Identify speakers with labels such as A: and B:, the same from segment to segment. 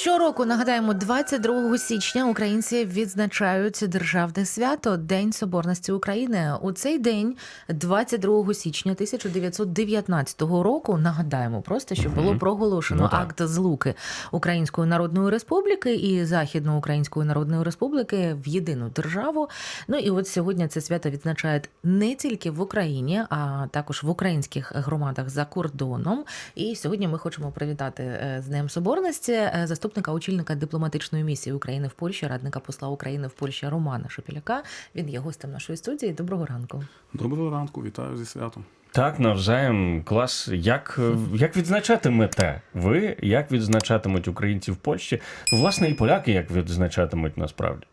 A: Щороку нагадаємо, 22 січня українці відзначають державне свято День Соборності України. У цей день, 22 січня 1919 року, нагадаємо просто, що було проголошено
B: Ну,
A: акт злуки Української Народної Республіки і Західноукраїнської Народної Республіки в єдину державу. Ну і от сьогодні це свято відзначають не тільки в Україні, а також в українських громадах за кордоном. І сьогодні ми хочемо привітати е, з Днем Соборності е, заступника очільника дипломатичної місії України в Польщі, радника посла України в Польщі Романа Шепіляка. Він є гостем нашої студії. Доброго ранку.
C: Доброго ранку, вітаю зі святом.
B: Так, навзаєм клас. Як, як відзначатимете ви, як відзначатимуть українці в Польщі? Власне, і поляки як відзначатимуть насправді.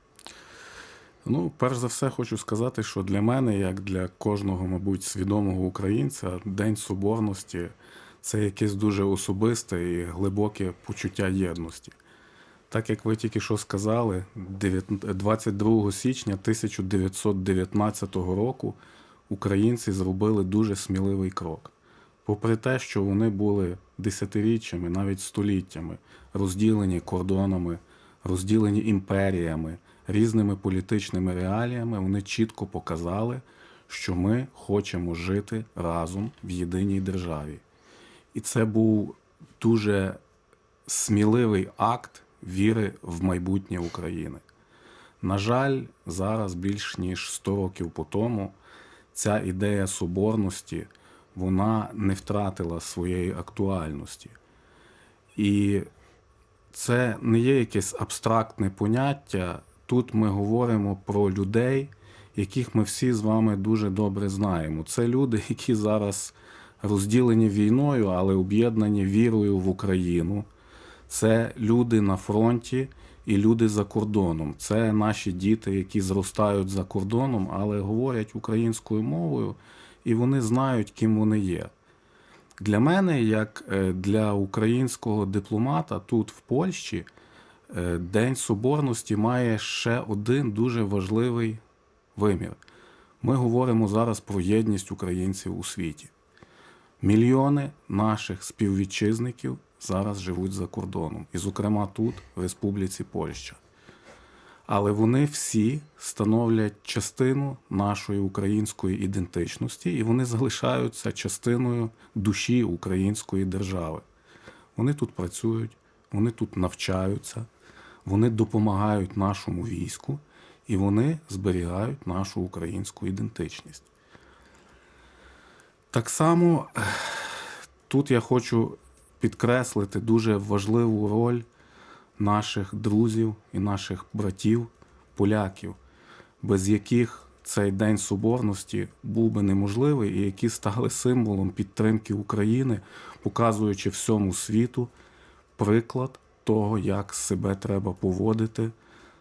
C: Ну, перш за все, хочу сказати, що для мене, як для кожного, мабуть, свідомого українця, День Соборності це якесь дуже особисте і глибоке почуття єдності. Так як ви тільки що сказали, 22 січня 1919 року українці зробили дуже сміливий крок. Попри те, що вони були десятиріччями, навіть століттями, розділені кордонами, розділені імперіями, різними політичними реаліями, вони чітко показали, що ми хочемо жити разом в єдиній державі. І це був дуже сміливий акт віри в майбутнє України. На жаль, зараз більш ніж 100 років по тому ця ідея соборності вона не втратила своєї актуальності. І це не є якесь абстрактне поняття. Тут ми говоримо про людей, яких ми всі з вами дуже добре знаємо. Це люди, які зараз розділені війною, але об'єднані вірою в Україну. Це люди на фронті і люди за кордоном. Це наші діти, які зростають за кордоном, але говорять українською мовою, і вони знають, ким вони є. Для мене, як е, для українського дипломата тут в Польщі, е, День Соборності має ще один дуже важливий вимір. Ми говоримо зараз про єдність українців у світі. Мільйони наших співвітчизників зараз живуть за кордоном, і, зокрема, тут, в Республіці Польща. Але вони всі становлять частину нашої української ідентичності, і вони залишаються частиною душі української держави. Вони тут працюють, вони тут навчаються, вони допомагають нашому війську і вони зберігають нашу українську ідентичність. Так само тут я хочу підкреслити дуже важливу роль наших друзів і наших братів, поляків, без яких цей День Соборності був би неможливий, і які стали символом підтримки України, показуючи всьому світу приклад того, як себе треба поводити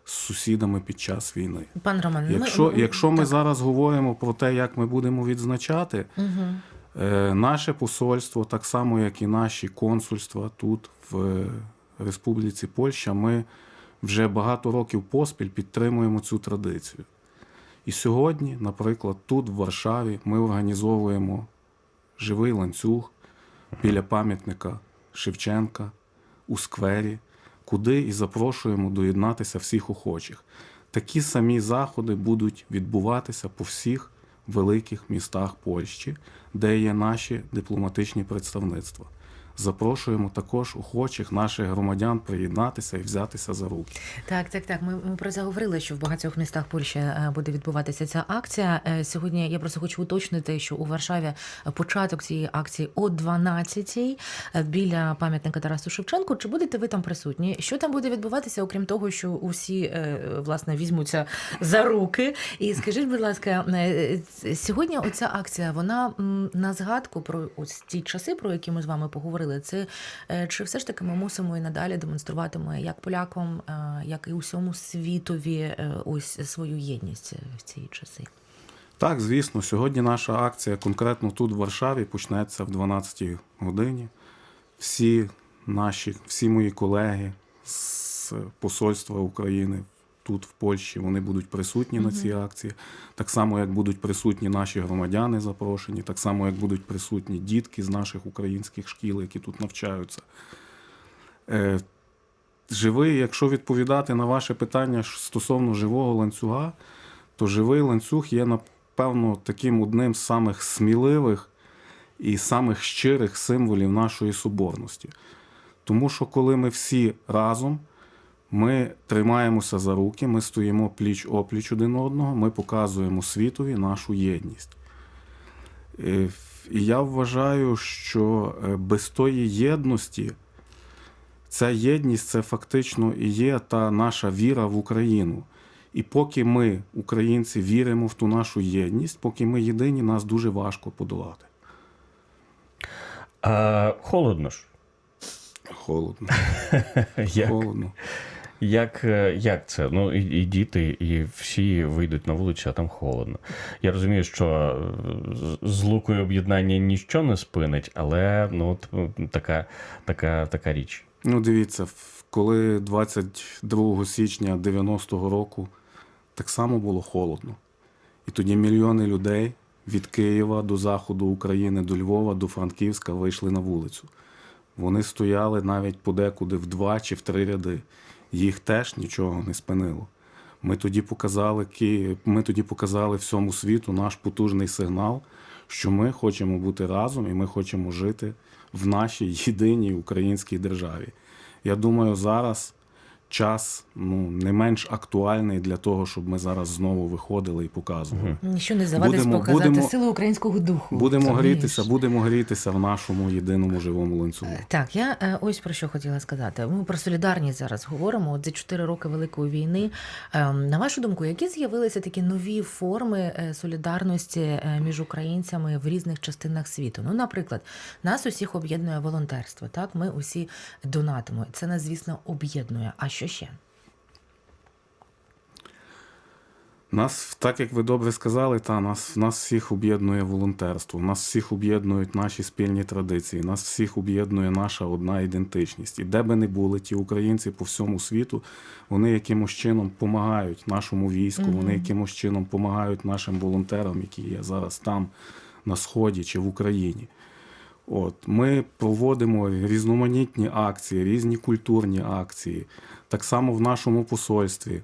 C: з сусідами під час війни.
A: Пан Роман,
C: Якщо,
A: ми,
C: якщо ми
A: так.
C: зараз говоримо про те, як ми будемо відзначати,
A: Мгм.
C: Е, Наше посольство, так само як і наші консульства тут, в е, Республіці Польща, ми вже багато років поспіль підтримуємо цю традицію. І сьогодні, наприклад, тут, в Варшаві, ми організовуємо живий ланцюг біля пам'ятника Шевченка у сквері, куди і запрошуємо доєднатися всіх охочих. Такі самі заходи будуть відбуватися по всіх великих містах Польщі, де є наші дипломатичні представництва. Запрошуємо також охочих наших громадян приєднатися і взятися за руки.
A: Так, так, так. Ми, ми про це говорили, що в багатьох містах Польщі е, буде відбуватися ця акція. Е, Сьогодні я просто хочу уточнити, що у Варшаві початок цієї акції о 12-й е, біля пам'ятника Тарасу Шевченку. Чи будете ви там присутні? Що там буде відбуватися, окрім того, що усі власне візьмуться за руки? І скажіть, будь ласка, сьогодні оця акція вона на згадку про ось ті часи, про які ми з вами поговорили. Це е, чи все ж таки ми мусимо і надалі демонструватиме як полякам, е, як і усьому світові е, ось свою єдність в ці часи?
C: Так, звісно, сьогодні наша акція конкретно тут, в Варшаві, почнеться в 12 годині. Всі наші, всі мої колеги з посольства України тут, в Польщі, вони будуть присутні на цій акції. Так само, як будуть присутні наші громадяни запрошені, так само, як будуть присутні дітки з наших українських шкіл, які тут навчаються. Е, живий, якщо відповідати на ваше питання стосовно живого ланцюга, то живий ланцюг є, напевно, таким одним з самих сміливих і самих щирих символів нашої соборності. Тому що коли ми всі разом, ми тримаємося за руки, ми стоїмо пліч опліч один одного, ми показуємо світові нашу єдність. Е, І я вважаю, що е, без тої єдності ця єдність це фактично і є та наша віра в Україну. І поки ми, українці, віримо в ту нашу єдність, поки ми єдині, нас дуже важко подолати.
B: А, холодно ж.
C: Холодно.
B: Як,
C: Холодно.
B: Як, е, як це? Ну, і, і діти, і всі вийдуть на вулицю, а там холодно. Я розумію, що е, з- лукою об'єднання ніщо не спинить, але ну, от, така, така, така річ.
C: Ну, дивіться, коли 22 січня 90-го року так само було холодно. І тоді мільйони людей від Києва до заходу України, до Львова, до Франківська вийшли на вулицю. Вони стояли навіть подекуди в два чи в три ряди. Їх теж нічого не спинило. Ми тоді показали ми тоді показали всьому світу наш потужний сигнал, що ми хочемо бути разом і ми хочемо жити в нашій єдиній українській державі. Я думаю, зараз час ну, не менш актуальний для того, щоб ми зараз знову виходили і показували.
A: Ніщо не завадить
C: Будемо-
A: показати
C: будемо-
A: силу українського духу.
C: Будемо
A: Розумієш?
C: грітися, будемо грітися в нашому єдиному живому ланцюгу.
A: Так, я е, ось про що хотіла сказати. Ми про солідарність зараз говоримо. От за 4 роки Великої війни. Ем, На вашу думку, які з'явилися такі нові форми е, солідарності е, між українцями в різних частинах світу? Ну, наприклад, нас усіх об'єднує волонтерство. Так, ми усі донатимо. Це нас, звісно, об'єднує. А що ще?
C: Нас, так як ви добре сказали, та нас, нас всіх об'єднує волонтерство, нас всіх об'єднують наші спільні традиції, нас всіх об'єднує наша одна ідентичність. І де би не були ті українці по всьому світу, вони якимось чином допомагають нашому війську, вони якимось чином допомагають нашим волонтерам, які є зараз там, на Сході чи в Україні. От, ми проводимо різноманітні акції, різні культурні акції, так само в нашому посольстві.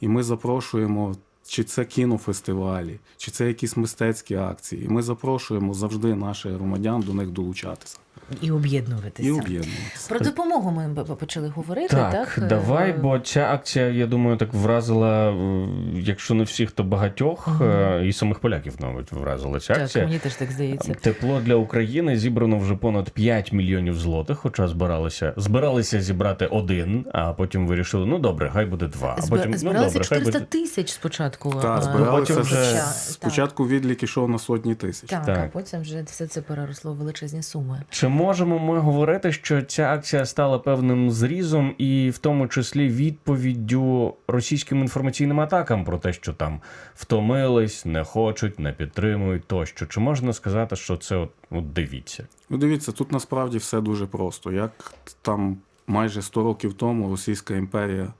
C: І ми запрошуємо, чи це кінофестивалі, чи це якісь мистецькі акції. І ми запрошуємо завжди наших громадян до них долучатися
A: І об'єднуватися.
C: і об'єднуватися.
A: Про допомогу ми почали говорити. Так,
B: Так,
A: Е,
B: давай, бо ця акція, я думаю, так вразила, е, якщо не всіх, то багатьох, е, і самих поляків навіть вразила ця
A: так,
B: акція.
A: мені теж так здається.
B: Тепло для України зібрано вже понад 5 мільйонів злотих, хоча збиралися, збиралися зібрати один, а потім вирішили, ну добре, хай буде два. А
A: Зб-
B: потім, ну
A: Збиралися
B: добре, хай
A: 400
B: буде.
A: тисяч спочатку.
C: Так,
A: е,
C: збиралися
B: потім вже-
C: спочатку відлік ішов на сотні тисяч.
A: Так,
B: Так.
A: а потім вже все це переросло в величезні суми.
B: Чи можемо ми говорити, що ця акція стала певним зрізом, і в тому числі відповіддю російським інформаційним атакам про те, що там втомились, не хочуть, не підтримують тощо? Чи можна сказати, що це от, от дивіться?
C: Ну, дивіться, тут насправді все дуже просто. Як там майже 100 років тому Російська імперія,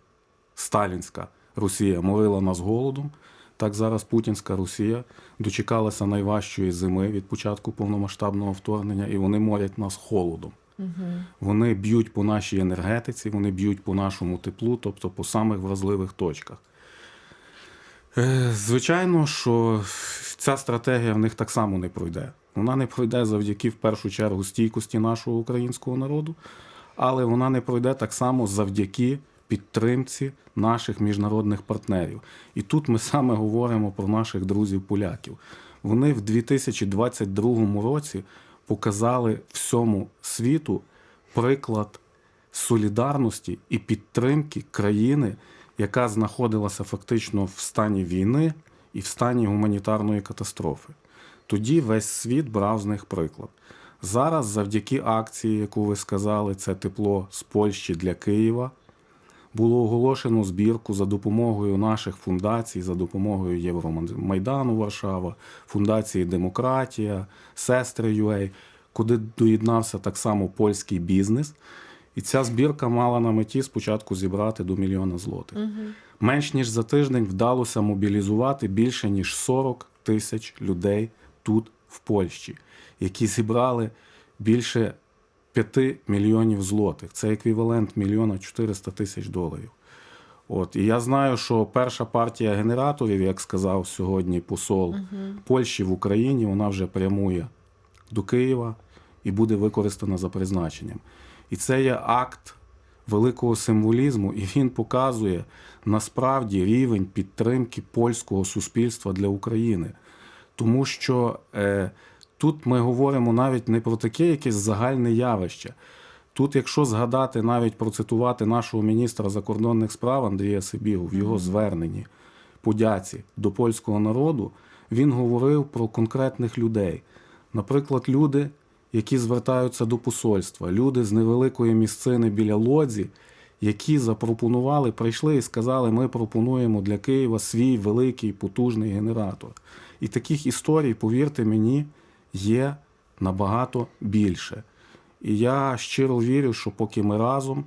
C: Сталінська Росія морила нас голодом, так зараз Путінська Росія дочекалася найважчої зими від початку повномасштабного вторгнення, і вони морять нас холодом. Вони б'ють по нашій енергетиці, вони б'ють по нашому теплу, тобто по самих вразливих точках. Е, Звичайно, що ця стратегія в них так само не пройде. Вона не пройде завдяки, в першу чергу, стійкості нашого українського народу, але вона не пройде так само завдяки підтримці наших міжнародних партнерів. І тут ми саме говоримо про наших друзів-поляків. Вони в 2022 році показали всьому світу приклад солідарності і підтримки країни, яка знаходилася фактично в стані війни і в стані гуманітарної катастрофи. Тоді весь світ брав з них приклад. Зараз, завдяки акції, яку ви сказали, це тепло з Польщі для Києва. Було оголошено збірку за допомогою наших фундацій, за допомогою Євромайдану Варшава, фундації Демократія, Сестри UA, куди доєднався так само польський бізнес. І ця збірка мала на меті спочатку зібрати до мільйона злотих. Менш ніж за тиждень вдалося мобілізувати більше ніж 40 тисяч людей тут, в Польщі, які зібрали більше 5 мільйонів злотих. Це еквівалент мільйона 400 тисяч доларів. От. І я знаю, що перша партія генераторів, як сказав сьогодні посол Польщі в Україні, вона вже прямує до Києва і буде використана за призначенням. І це є акт великого символізму, і він показує насправді рівень підтримки польського суспільства для України. Тому що е, тут ми говоримо навіть не про таке якесь загальне явище. Тут, якщо згадати, навіть процитувати нашого міністра закордонних справ Андрія Сибігу в його зверненні подяці до польського народу, він говорив про конкретних людей. Наприклад, люди, які звертаються до посольства, люди з невеликої місцини біля лодзі, які запропонували, прийшли і сказали, ми пропонуємо для Києва свій великий потужний генератор. І таких історій, повірте мені, є набагато більше. І я щиро вірю, що поки ми разом,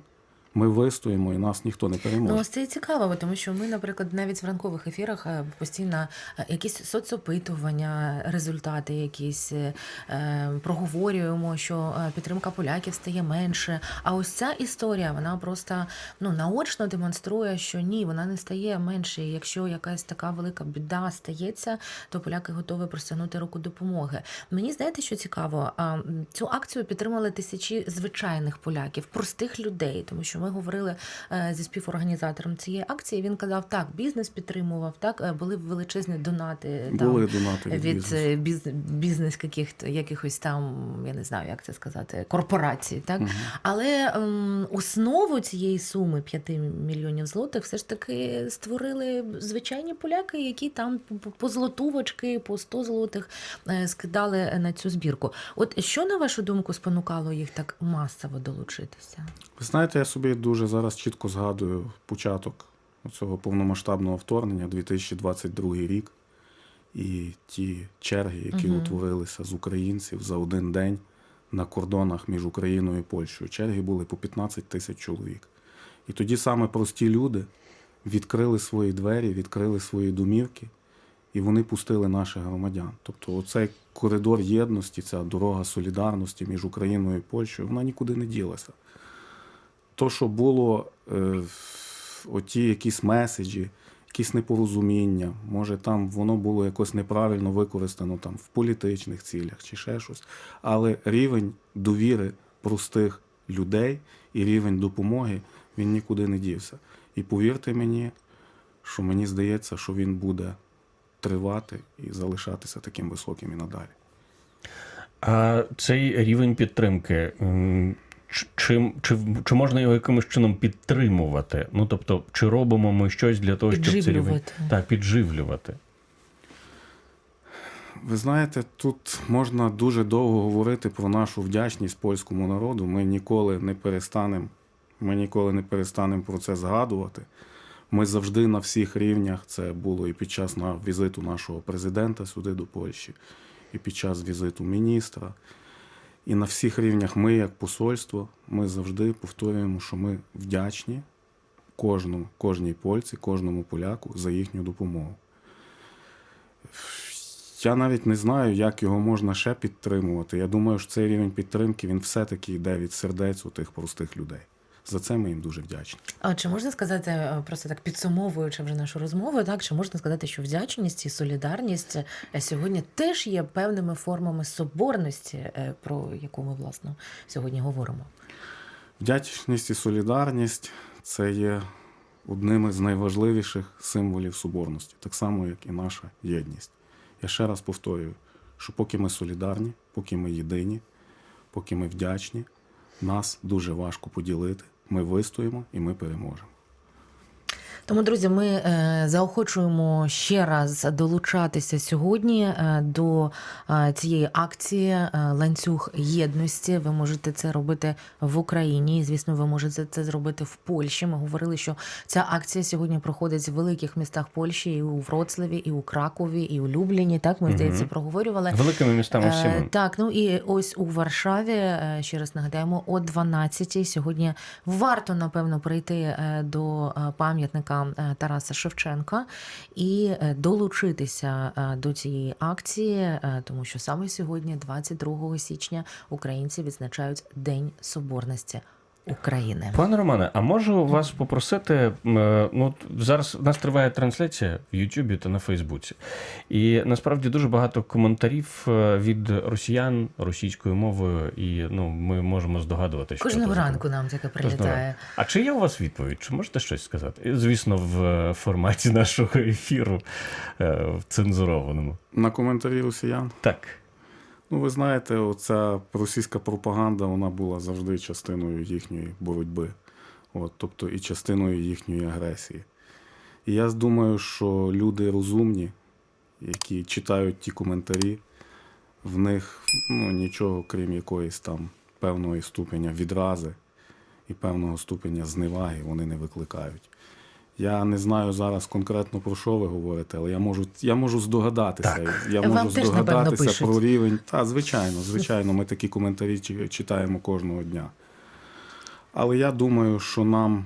C: ми вистоїмо і нас ніхто не переможе.
A: Ну, ось це і цікаво, тому що ми, наприклад, навіть в ранкових ефірах е, постійно е, якісь соцопитування, результати якісь е, е, проговорюємо, що підтримка поляків стає менше. А ось ця історія, вона просто ну, наочно демонструє, що ні, вона не стає менше. Якщо якась така велика біда стається, то поляки готові простягнути руку допомоги. Мені знаєте, що цікаво, цю акцію підтримали тисячі звичайних поляків, простих людей, тому що ми говорили е, зі співорганізатором цієї акції. Він казав, так, бізнес підтримував, так е, були величезні донати там,
C: донати від,
A: від е, бізнес яких-то якихось там, я не знаю, як це сказати, корпорацій. Так?
C: Мгм.
A: Але ем, основу цієї суми 5 мільйонів злотих все ж таки створили звичайні поляки, які там по- злотувочки, по 100 злотих скидали на цю збірку. От що на вашу думку спонукало їх так масово долучитися?
C: Ви знаєте, я собі дуже зараз чітко згадую початок цього повномасштабного вторгнення, 2022 рік, і ті черги, які
A: Мгм.
C: утворилися з українців за один день на кордонах між Україною і Польщею. Черги були по 15 тисяч чоловік. І тоді саме прості люди відкрили свої двері, відкрили свої домівки, і вони пустили наших громадян. Тобто, оцей коридор єдності, ця дорога солідарності між Україною і Польщею, вона нікуди не ділася то, що було е, оті якісь меседжі, якісь непорозуміння, може там воно було якось неправильно використано там в політичних цілях чи ще щось. Але рівень довіри простих людей і рівень допомоги він нікуди не дівся. І повірте мені, що мені здається, що він буде тривати і залишатися таким високим і надалі.
B: А цей рівень підтримки. Чи, чи, чи можна його якимось чином підтримувати? Ну тобто, чи робимо ми щось для того, щоб рівень
A: Підживлювати.
B: так, підживлювати?
C: Ви знаєте, тут можна дуже довго говорити про нашу вдячність польському народу. Ми ніколи не перестанемо, ми ніколи не перестанемо про це згадувати. Ми завжди на всіх рівнях. Це було і під час візиту нашого президента сюди до Польщі, і під час візиту міністра. І на всіх рівнях ми, як посольство, ми завжди повторюємо, що ми вдячні кожному, кожній польці, кожному поляку за їхню допомогу. Я навіть не знаю, як його можна ще підтримувати. Я думаю, що цей рівень підтримки він все-таки йде від сердець у тих простих людей. За це ми їм дуже вдячні.
A: А чи можна сказати, е, просто так підсумовуючи вже нашу розмову, так чи можна сказати, що вдячність і солідарність е, сьогодні теж є певними формами соборності, е, про яку ми власне сьогодні говоримо?
C: Вдячність і солідарність це є одним із найважливіших символів соборності, так само, як і наша єдність. Я ще раз повторюю, що поки ми солідарні, поки ми єдині, поки ми вдячні, нас дуже важко поділити. Ми вистоїмо і ми переможемо.
A: Тому, друзі, ми е, заохочуємо ще раз долучатися сьогодні е, до е, цієї акції ланцюг єдності. Ви можете це робити в Україні. І, звісно, ви можете це зробити в Польщі. Ми говорили, що ця акція сьогодні проходить в великих містах Польщі, і у Вроцлаві, і у Кракові, і у Любліні. Так ми здається проговорювали.
B: Великими містами всіми.
A: Так, ну і ось у Варшаві, ще раз нагадаємо, о 12-й сьогодні варто, напевно, прийти до пам'ятника е, Тараса Шевченка. І е, долучитися е, до цієї акції, тому що саме сьогодні, 22 січня, українці відзначають День Соборності України.
B: Пане Романе, а можу вас попросити? е, Ну зараз в нас триває трансляція в Ютубі та на Фейсбуці, і насправді дуже багато коментарів е, від росіян російською мовою, і ну ми можемо здогадувати, що
A: Кожного ранку нам таке прилітає.
B: А чи є у вас відповідь? Чи можете щось сказати? Звісно, в е, форматі нашого ефіру в цензурованому.
C: На коментарі росіян.
B: Так.
C: Ну, ви знаєте, оця російська пропаганда вона була завжди частиною їхньої боротьби, От, тобто і частиною їхньої агресії. І я думаю, що люди розумні, які читають ті коментарі, в них ну, нічого, крім якоїсь там певної ступеня відрази і певного ступеня зневаги вони не викликають. Я не знаю зараз конкретно про що ви говорите, але я можу, я можу здогадатися.
B: Так.
C: Я
A: Вам
C: можу
A: теж, напевно,
C: здогадатися
A: пишуть.
C: про рівень. Та, звичайно, звичайно, ми такі коментарі чи- читаємо кожного дня. Але я думаю, що нам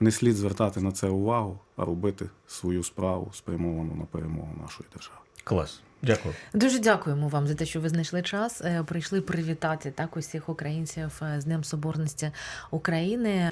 C: не слід звертати на це увагу, а робити свою справу спрямовану на перемогу нашої держави.
B: Клас. Дякую.
A: Дуже дякуємо вам за те, що ви знайшли час. е, Прийшли привітати так усіх українців е, з Днем Соборності України.